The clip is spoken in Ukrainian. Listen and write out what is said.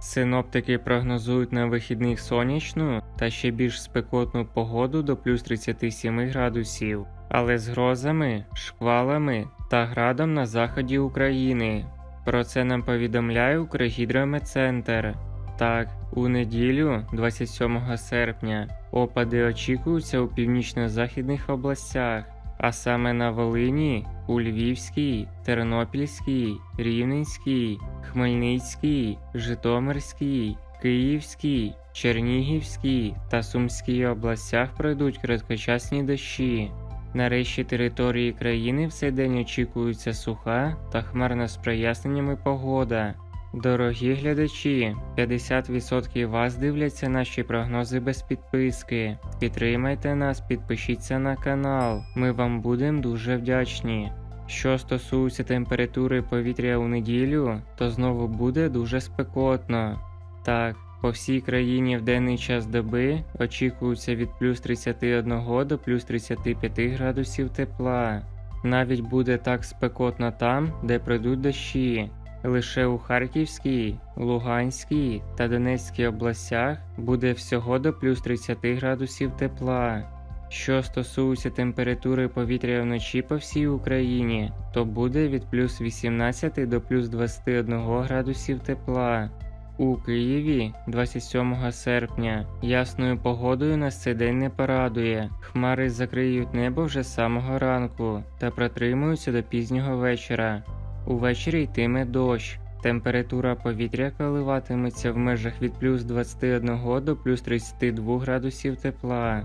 Синоптики прогнозують на вихідних сонячну та ще більш спекотну погоду до плюс 37 градусів, але з грозами, шквалами та градом на заході України. Про це нам повідомляє Укргідрометцентр. Так, у неділю, 27 серпня, опади очікуються у північно-західних областях, а саме на Волині, у Львівській, Тернопільській, Рівненській, Хмельницькій, Житомирській, Київській, Чернігівській та Сумській областях пройдуть короткочасні дощі. На решті території країни в цей день очікується суха та хмарна з проясненнями погода. Дорогі глядачі, 50% вас дивляться наші прогнози без підписки. Підтримайте нас, підпишіться на канал. Ми вам будемо дуже вдячні. Що стосується температури повітря у неділю, то знову буде дуже спекотно. Так, по всій країні в денний час доби очікується від плюс 31 до плюс 35 градусів тепла. Навіть буде так спекотно там, де пройдуть дощі. Лише у Харківській, Луганській та Донецькій областях буде всього до плюс 30 градусів тепла. Що стосується температури повітря вночі по всій Україні, то буде від плюс 18 до плюс 21 градусів тепла. У Києві 27 серпня ясною погодою нас цей день не порадує. Хмари закриють небо вже з самого ранку та протримуються до пізнього вечора. Увечері йтиме дощ. Температура повітря коливатиметься в межах від плюс 21 до плюс 32 градусів тепла.